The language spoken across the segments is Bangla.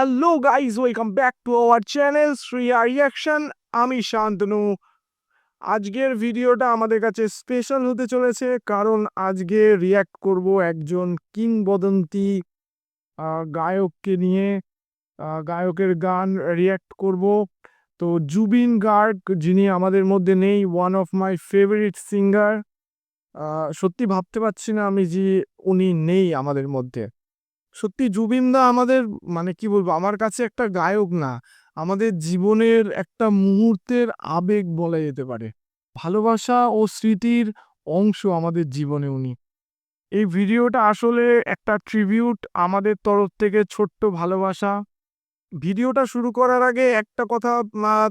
Hello guys welcome back to our channel Shriya reaction আমি শান্তনু। আজকের ভিডিওটা আমাদের কাছে স্পেশাল হতে চলেছে, কারণ আজকে রিয়াক্ট করব একজন কিংবদন্তি গায়ককে নিয়ে। গায়কের গান রিয়াক্ট করব। তো জুবিন গার্গ, যিনি আমাদের মধ্যে নেই one of my favourite singer সত্যি ভাবতে পারছি না আমি যে উনি নেই আমাদের মধ্যে। সত্যি জুবিনদা আমাদের মানে কি বলব, আমার কাছে একটা গায়ক না। আমাদের জীবনের একটা মুহূর্তের আবেগ বলা যেতে পারে। ভালোবাসা ও স্মৃতির অংশ আমাদের জীবনে উনি। এই ভিডিওটা আসলে একটা ট্রিবিউট আমাদের তরফ থেকে ছোট্ট ভালোবাসা। ভিডিওটা শুরু করার আগে একটা কথা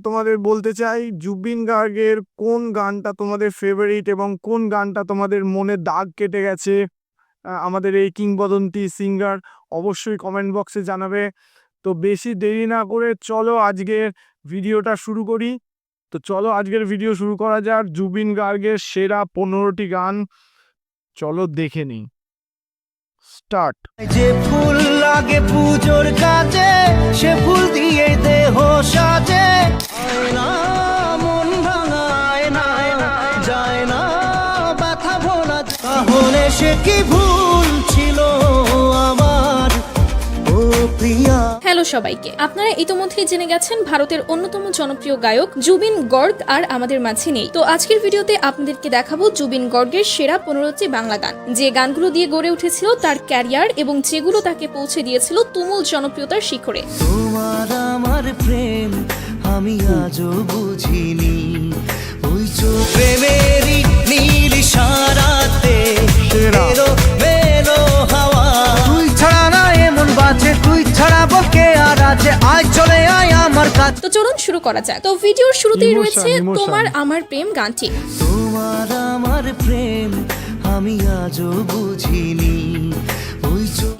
তোমাদের বলতে চাই, জুবিন গার্গের কোন গানটা তোমাদের ফেভারিট এবং কোন গানটা তোমাদের মনে দাগ কেটে গেছে? আমাদের এই কিংবদন্তি সিঙ্গার অবশ্যই কমেন্ট বক্সে জানাবে। তো বেশি দেরি না করে চলো আজকের ভিডিওটা শুরু করি। তো চলো আজকের ভিডিও শুরু করা যাক। জুবিন গার্গের সেরা পনেরোটি গান। চলো দেখে নিই। স্টার্ট যে ফুল লাগে পুজোর কাজে, সে ফুল দিয়ে দেহ সাজে। সে কি ভুল ছিল আমার? ও প্রিয়া। হ্যালো সবাইকে আপনারা ইতোমধ্যেই জেনে গেছেন ভারতের অন্যতম জনপ্রিয় গায়ক জুবিন গর্গ আর আমাদের মাঝে নেই। তো আজকের ভিডিওতে আপনাদেরকে দেখাবো জুবিন গর্গের সেরা পনেরোটি বাংলা গান। যে গানগুলো দিয়ে গড়ে উঠেছিল তার ক্যারিয়ার এবং যেগুলো তাকে পৌঁছে দিয়েছিল তুমুল জনপ্রিয়তার শিখরে। তোমার আমার প্রেম আমি আজও বুঝিনি। ওই চোখ প্রেমেরই নীল সারাতে সেরা। এলো মেলো হাওয়া। তুই ছাড়া না এমন বাজে তুই ছাড়া বলকে আর আছে। আয় চলে আয় আমার কাছে। তো চলুন শুরু করা যাক। তো ভিডিওর শুরুতেই রয়েছে তোমার আমার প্রেম গানটি। তোমার আমার প্রেম আমি আজও বুঝিনি।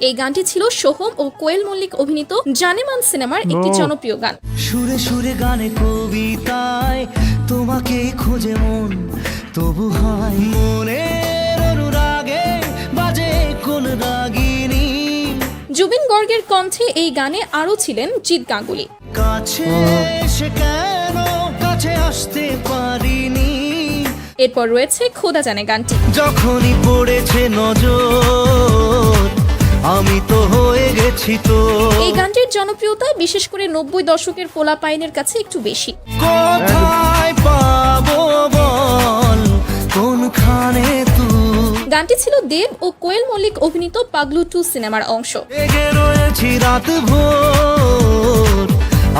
এই গানটি ছিল সোহম ও কোয়েল মল্লিক অভিনীত জানেমান সিনেমার একটি জনপ্রিয় গান। সুরে সুরে গানে কবিতায় তোমাকে খোঁজে মন তবু হয় মনের জুবিন গর্গের কণ্ঠে এই গানে আরও ছিলেন জিৎ গাঙ্গুলি। কাছে কেন কাছে আসতে পারিনি? এরপর রয়েছে খোদা জানে গানটি। যখনই পড়েছে নজর আমি তো হয়ে গেছি তো। এই গানটির জনপ্রিয়তা বিশেষ করে নব্বই দশকের পোলা পাইনের কাছে একটু বেশি। কোথায় পাবো বল? কোনখানে গানটি ছিল দেব ও কোয়েল মল্লিক অভিনীত পাগলু টু সিনেমার অংশ।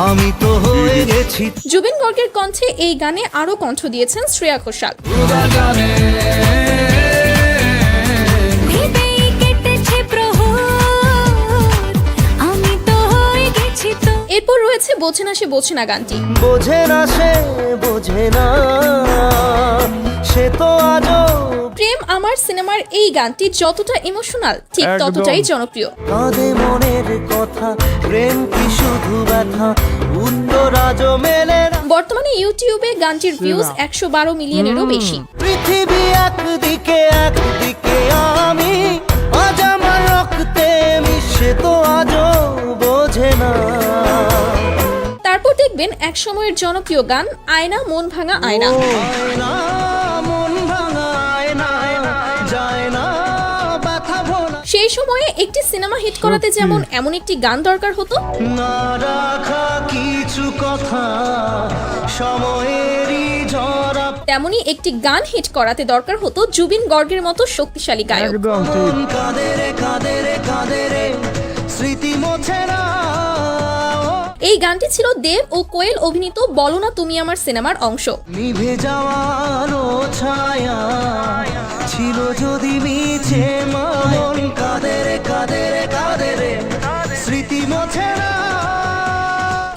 আমি তো হয়ে গেছি। জুবিন গর্গের কণ্ঠে এই গানে আরও কণ্ঠ দিয়েছেন শ্রেয়া ঘোষাল। ভেবেই কেটেছে প্রহর আমি তো হয়ে গেছি তো। এরপর রয়েছে বোঝে না সে বোঝে না গানটি। বোঝে না সে বোঝে না। সে তো আজও প্রেম আমার সিনেমার এই গানটি যতটা ইমোশনাল ঠিক ততটাই জনপ্রিয়। কাঁদে মনের কথা প্রেম কি শুধু ব্যথা মেলে বর্তমানে ইউটিউবে গানটির ভিউজ একশো বারো মিলিয়নেরও বেশি। পৃথিবী একদিকে একদিকে আমি আজ আমার রক্তে মিশে তো আজও বোঝে না। তারপর দেখবেন এক সময়ের জনপ্রিয় গান আয়না মন ভাঙা আয়না। সময়ে একটি সিনেমা হিট করাতে যেমন এমন একটি গান দরকার হতো। না রাখা কিছু কথা সময়েরই ঝরা তেমনি একটি গান হিট করাতে দরকার হতো জুবিন গর্গের মতো শক্তিশালী গায়ক। স্মৃতি মোছে না। এই গানটি ছিল দেব ও কোয়েল অভিনীত বলো না তুমি আমার সিনেমার অংশ। নিভে যাওয়ার ছায়া ছিল যদি মিছে মন কাঁদে রে কাঁদে রে স্মৃতি মোছে না।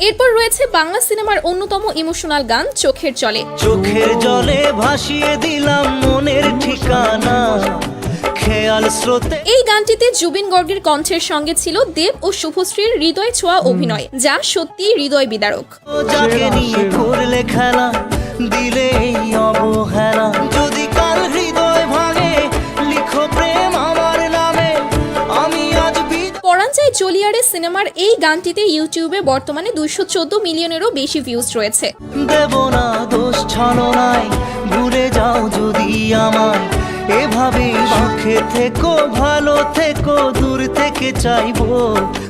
এরপর রয়েছে বাংলা সিনেমার অন্যতম ইমোশনাল গান চোখের জলে। চোখের জলে ভাসিয়ে দিলাম মনের ঠিকানা। খেয়াল স্রোতে। এই গানটিতে জুবিন গর্গের কণ্ঠের সঙ্গে ছিল দেব ও শুভশ্রীর হৃদয় ছোঁয়া অভিনয় যা সত্যি হৃদয় বিদারক। যাকে নিয়ে করলে খেলা দিলে অবহেলা। যদি কাল হৃদয় ভাঙে লিখো প্রেম আমার নামে আমি আজ বিদ চলিয়ারে সিনেমার এই গানটিতে ইউটিউবে বর্তমানে দুইশো চোদ্দ মিলিয়নেরও বেশি ভিউজ রয়েছে। দেব না দোষ ছাড়ো নাই ভুলে যাও যদি আমায়। এভাবে সুখে থেকো ভালো থেকো দূর থেকে চাইব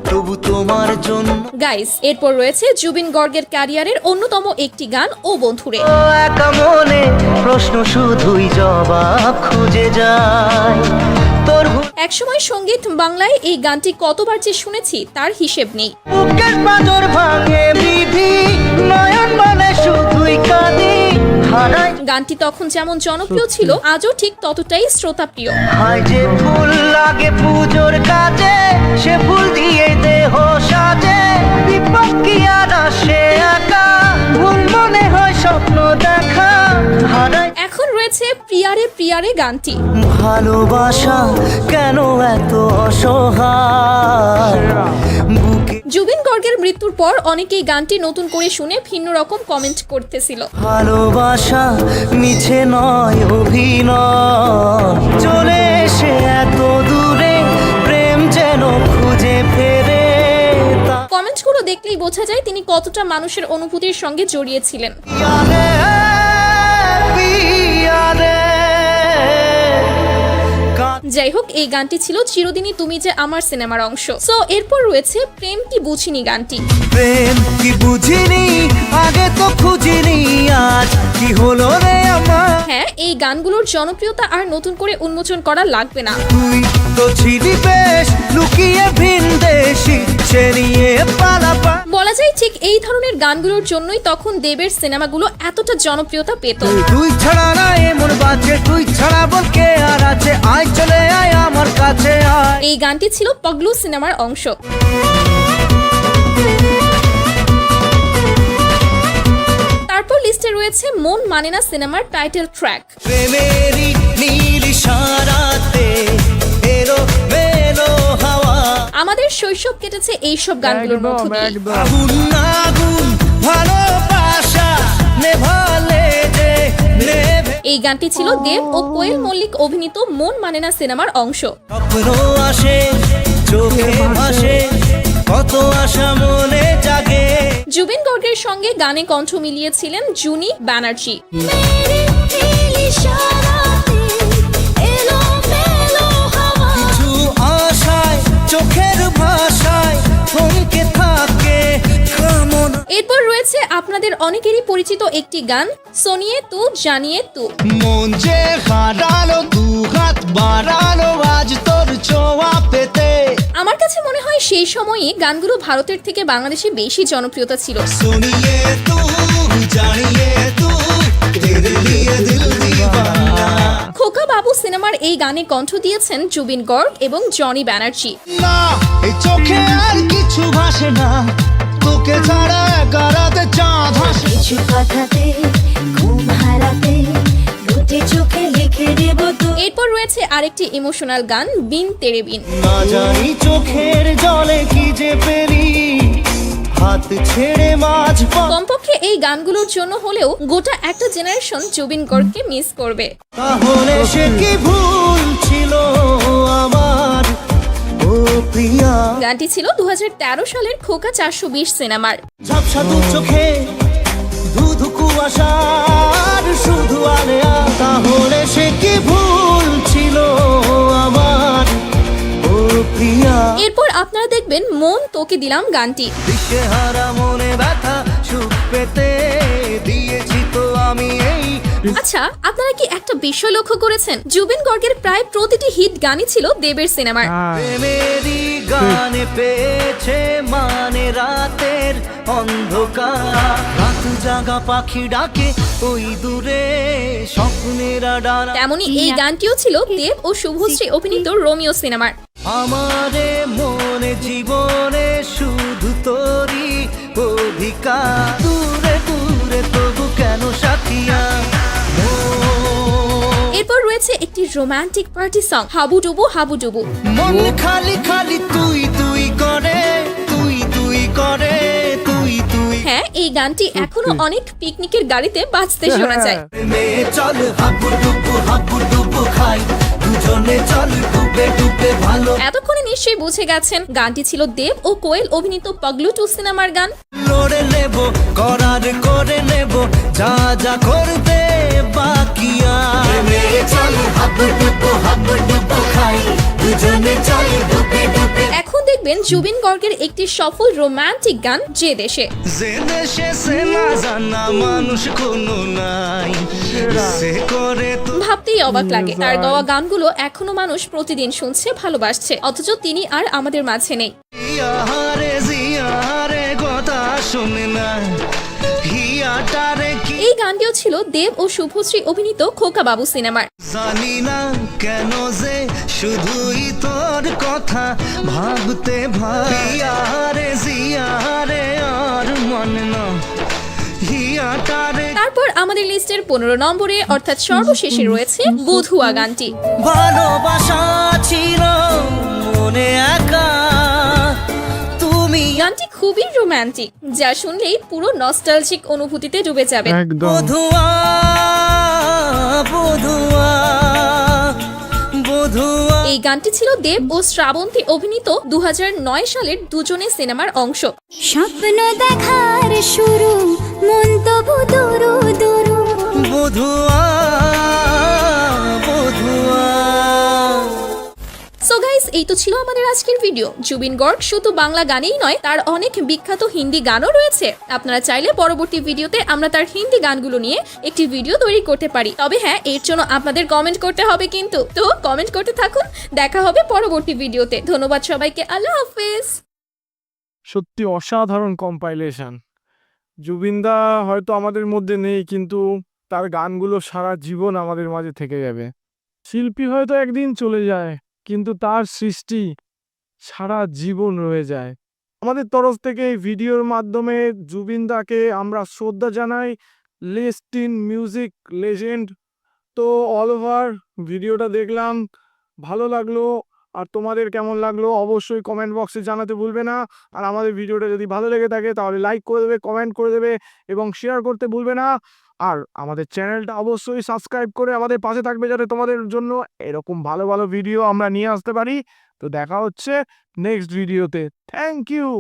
তবু তোমার জন্য। গাইস এরপর রয়েছে জুবিন গর্গের ক্যারিয়ারের অন্যতম একটি গান ও বন্ধুরে। একা মনে প্রশ্ন শুধুই জবাব খুঁজে যায়। তোর একসময় সংগীত বাংলায় এই গানটি কতবার যে শুনেছি তার হিসেব নেই। বুকের পাঁজর ভাঙে বিধি নয়ন মানে শুধুই কাঁদি। গানটি তখন যেমন জনপ্রিয় ছিল আজও ঠিক ততটাই শ্রোতাপ্রিয়। হায় যে ফুল লাগে পুজোর কাজে সে ফুল দিয়ে দেহ সাজে। বিপদ কি আর আসে একা ভুল মনে হয় স্বপ্ন দেখা। হারাই এখন রয়েছে প্রিয়ারে প্রিয়ারে গানটি। ভালোবাসা কেন এত অসহায়? জুবিন গর্গের মৃত্যুর পর অনেকেই গানটি নতুন করে শুনে ভিন্ন রকম কমেন্ট করতেছিল। ভালোবাসা মিছে নয় অভিনয়। চলে এসে এত দূরে প্রেম যেন খুঁজে ফেরে তা- কমেন্টগুলো দেখলেই বোঝা যায় তিনি কতটা মানুষের অনুভূতির সঙ্গে জড়িয়েছিলেন যাই হোক এই গানটি ছিল চিরদিনই তুমি যে আমার সিনেমার অংশ। সো এরপর রয়েছে প্রেম কি বুঝিনি গানটি। প্রেম কি বুঝিনি আগে তো খুঁজিনি আজ কি হলো রে আমার? হ্যাঁ এই গানগুলোর জনপ্রিয়তা আর নতুন করে উন্মোচন করা লাগবে না। তুই তো ছিলি বেশ লুকিয়ে ভিন দেশি সে নিয়ে পালাপা। বলা যায় ঠিক এই ধরনের গানগুলোর জন্যই তখন দেবের সিনেমাগুলো এতটা জনপ্রিয়তা পেত। তুই ছাড়া না এমন বাজে তুই ছাড়া বল কে আর আছে। আয় চলে আয় আমার কাছে আয়। এই গানটি ছিল পগলু সিনেমার অংশ। তারপর লিস্টে রয়েছে মন মানে না সিনেমার টাইটেল ট্র্যাক। প্রেমেরই নীল সারাতে এলো মেলো হাওয়া। আমাদের শৈশব কেটেছে এইসব গানগুলোর মধ্য দিয়ে। আগুন আগুন ভালোবাসা নেভালে যে এই গানটি ছিল দেব ও কোয়েল মল্লিক অভিনীত মন মানে না সিনেমার অংশ। আসে চোখে ভাসে। কত আশা মনে জাগে। জুবিন গর্গের সঙ্গে গানে কণ্ঠ মিলিয়েছিলেন জুনি ব্যানার্জি। এরপর রয়েছে আপনাদের অনেকেরই পরিচিত একটি গান সোনিয়ে তু জানিয়ে তু। মন যে হারালো দু হাত বাড়ালো আজ তোর ছোঁয়া পেতে। আমার কাছে মনে হয় সেই সময়ে গানগুলো ভারতের থেকে বাংলাদেশে বেশি জনপ্রিয়তা ছিল। সোনিয়ে তু জানিয়ে তু খোকা বাবু সিনেমার এই গানে কণ্ঠ দিয়েছেন জুবিন গর্গ এবং জনি ব্যানার্জি। চোখে আর কিছু ভাসে না। তোকে চাঁদ কিছু কথাতে লিখে এরপর রয়েছে আরেকটি ইমোশনাল গান বিন তেরে বিন। না জানি চোখের জলে কি যে পেরি হাত ছেড়ে মাঝ কমপক্ষে এই গানগুলোর জন্য হলেও গোটা একটা জেনারেশন জুবিন গর্গকে মিস করবে। তাহলে সে কি ভুল ছিল আমার? ও প্রিয়া। গানটি ছিল দু হাজার তেরো সালের খোকা চারশো বিশ সিনেমার। ঝাপসা দু চোখে ধুধু কুয়াশার শুধু আলেয়া। তাহলে সে কি ভুল ছিল আমার? এরপর আপনারা দেখবেন মন তোকে দিলাম গানটি। দিশেহারা মনে ব্যথা সুখ পেতে দিয়েছি তো আমি এই আচ্ছা আপনারা কি একটা বিষয় লক্ষ্য করেছেন? জুবিন গর্গের প্রায় প্রতিটি হিট গানই ছিল দেবের সিনেমার। হ্যাঁ। গানে পেয়েছে মানে রাতের অন্ধকার। রাত জাগা পাখি ডাকে ওই দূরে স্বপ্নেরা ডানা। তেমনি এই গানটিও ছিল দেব ও শুভশ্রী অভিনীত রোমিও সিনেমার। আমারে মনে জীবনে শুধু তোরই অধিকার। দূরে দূরে তবু কেন সাথিয়া? এরপর রয়েছে একটি রোমান্টিক পার্টি সং হাবু ডুবু হাবু ডুবু মন খালি খালি তুই তুই করে তুই তুই করে তুই তুই। হ্যাঁ এই গানটি এখনও অনেক পিকনিকের গাড়িতে বাজতে শোনা যায়। মেয়ে চল হাবু ডুবু হাবু ডুবু খাই। দুজনে চল ডুবে ডুবে ভালো। এতক্ষণে নিশ্চয়ই বুঝে গেছেন গানটি ছিল দেব ও কোয়েল অভিনীত পগলু টু সিনেমার গান। লড়ে নেব করার করে নেব যা যা করতে বাকি আর। চল হাব ডুবো। জুবিন গর্গের একটি সফল রোমান্টিক গান যে দেশে। যে দেশে সে না জানা মানুষ কোনো নাই সে করে ভাবতেই অবাক লাগে। তার গাওয়া গানগুলো এখনও মানুষ প্রতিদিন শুনছে ভালোবাসছে। অথচ তিনি আর আমাদের মাঝে নেই। শুনে না। হিয়াটারে গানটিও ছিল দেব ও শুভশ্রী অভিনীত খোকা বাবু সিনেমার। জানি না কেন যে শুধুই তোর কথা ভাবতে জিয়ারে আর মন না হিয়াটারে। তারপর আমাদের লিস্টের পনেরো নম্বরে অর্থাৎ সর্বশেষে রয়েছে বধুয়া গানটি। ভালোবাসা ছিল গানটি খুবই রোমান্টিক যা শুনলেই পুরো নস্টালজিক অনুভূতিতে ডুবে যাবে। একদম। বধুয়া বধুয়া বধুয়া। এই গানটি ছিল দেব ও শ্রাবন্তী অভিনীত দু হাজার নয় সালের দুজনে সিনেমার অংশ। স্বপ্ন দেখার শুরু মন তবু দুরু দুরু। বধুয়া বধুয়া তো ছিল আমাদের আজকের ভিডিও জুবিন গর্গ শুধু বাংলা গানেই নয়, তার অনেক বিখ্যাত হিন্দি গানও রয়েছে। আপনারা চাইলে পরবর্তী ভিডিওতে আমরা তার হিন্দি গানগুলো নিয়ে একটি ভিডিও তৈরি করতে পারি। তবে হ্যাঁ এর জন্য আপনাদের কমেন্ট করতে হবে কিন্তু। তো কমেন্ট করতে থাকুন, দেখা হবে পরবর্তী ভিডিওতে ধন্যবাদ সবাইকে, আল্লাহ হাফেজ। সত্যি অসাধারণ কম্পাইলেশন জুবিনদা হয়তো আমাদের মধ্যে নেই, কিন্তু তার গানগুলো সারা জীবন আমাদের মাঝে থেকে যাবে। শিল্পী হয়তো একদিন চলে যায়। কিন্তু তার সৃষ্টি সারা জীবন রয়ে যায়। আমাদের তরফ থেকে এই ভিডিওর মাধ্যমে জুবিনদাকে আমরা শ্রদ্ধা জানাই। Rest in music legend. তো অল ওভার ভিডিওটা দেখলাম, ভালো লাগল। আর তোমাদের কেমন লাগল অবশ্যই কমেন্ট বক্সে জানাতে ভুলবে না। আর আমাদের ভিডিওটা যদি ভালো লেগে থাকে তাহলে লাইক করে দেবে, কমেন্ট করে দেবে এবং শেয়ার করতে ভুলবে না। আর আমাদের চ্যানেলটা অবশ্যই সাবস্ক্রাইব করে আমাদের পাশে থাকবে যাতে তোমাদের জন্য এরকম ভালো ভালো ভিডিও আমরা নিয়ে আসতে পারি। তো দেখা হচ্ছে নেক্সট ভিডিওতে থ্যাংক ইউ